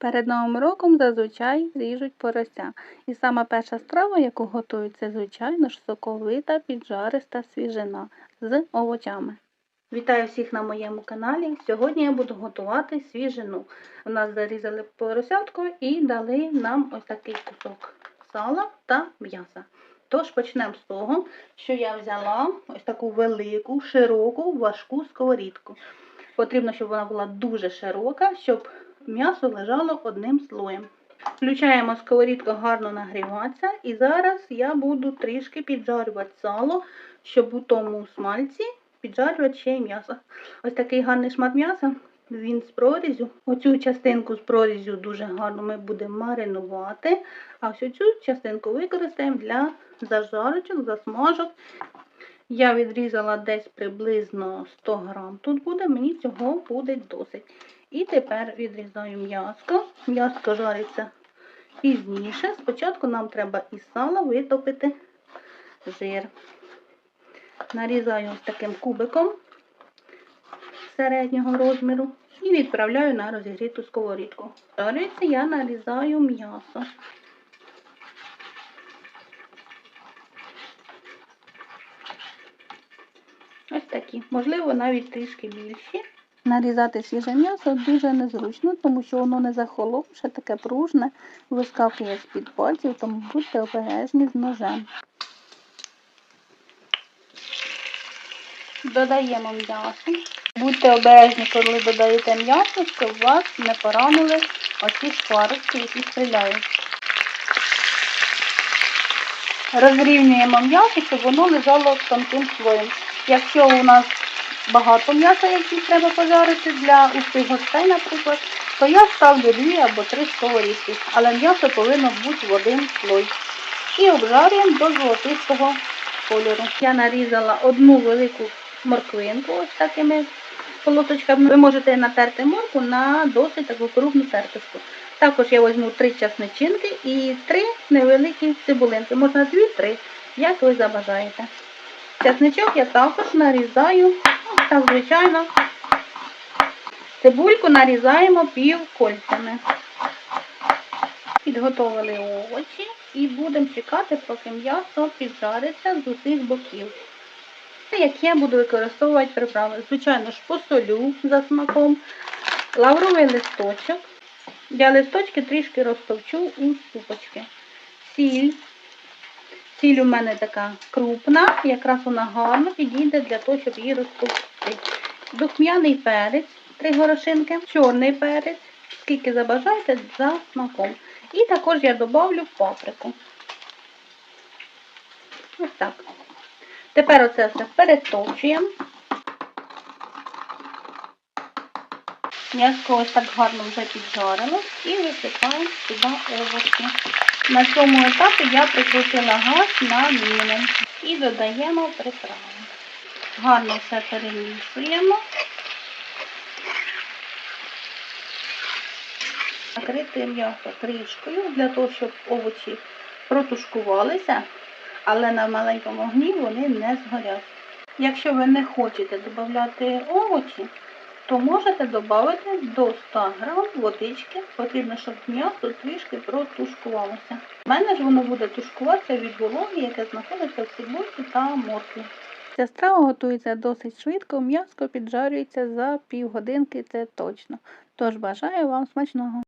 Перед Новим роком зазвичай ріжуть порося. І сама перша страва, яку готують, це, звичайно ж, соковита піджариста свіжина з овочами. Вітаю всіх на моєму каналі. Сьогодні я буду готувати свіжину. У нас зарізали поросятку і дали нам ось такий кусок сала та м'яса. Тож почнемо з того, що я взяла ось таку велику, широку, важку сковорідку. Потрібно, щоб вона була дуже широка, щоб м'ясо лежало одним слоєм. Включаємо сковорідку гарно нагріватися, і зараз я буду трішки піджарювати сало, щоб у тому смальці піджарювати ще й м'ясо. Ось такий гарний шмат м'яса, він з прорізю. Оцю частинку з прорізю дуже гарно ми будемо маринувати, а всю цю частинку використаємо для зажарочок, засмажок. Я відрізала десь приблизно 100 грам. Тут буде, мені цього буде досить. І тепер відрізаю м'яско. М'яско жариться пізніше. Спочатку нам треба із сала витопити жир. Нарізаю ось таким кубиком середнього розміру і відправляю на розігріту сковорідку. Жарюється я нарізаю м'ясо. Ось такі, можливо, навіть трішки більші. Нарізати свіже м'ясо дуже незручно, тому що воно не захоловше, таке пружне, вискакує з-під пальців, тому будьте обережні з ножем. Додаємо м'ясо. Будьте обережні, коли додаєте м'ясо, щоб вас не поранили оці шкварочки, які стріляють. Розрівнюємо м'ясо, щоб воно лежало тонким слоєм. Якщо у нас багато м'яса, які треба пожарити для усіх гостей, наприклад, то я ставлю дві або три сковорідки, але м'ясо повинно бути в один слой. І обжарюємо до золотистого кольору. Я нарізала одну велику морквинку ось такими полосочками. Ви можете натерти морку на досить таку крупну терточку. Також я візьму три часничинки і три невеликі цибулинки. Можна дві-три, як ви забажаєте. Часничок я також нарізаю, так, звичайно, цибульку нарізаємо пів кольцями. Підготовили овочі і будемо чекати, поки м'ясо піджариться з усіх боків. Як я буду використовувати приправи. Звичайно ж, посолю за смаком, лавровий листочок. Я листочки трішки розтовчу у ступочки. Сіль. Сіль у мене така крупна, якраз вона гарно підійде для того, щоб її розпустити. Духмяний перець, три горошинки, чорний перець, скільки забажаєте за смаком. І також я додавлю паприку. Ось так. Тепер оце все перетовчуємо. М'яско ось так гарно вже піджарило і висипаємо сюди овочі. На цьому етапі я прикрутила газ на мінімум і додаємо приправи. Гарно все перемішуємо. Накрити м'ясо трішкою для того, щоб овочі протушкувалися, але на маленькому огні вони не згорять. Якщо ви не хочете додати овочі, то можете додати до 100 грам водички. Потрібно, щоб м'ясо трішки протушкувалося. У мене ж воно буде тушкуватися від вологи, яке знаходиться в цибульці та моркві. Ця страва готується досить швидко, м'ясо піджарюється за півгодинки, це точно. Тож бажаю вам смачного!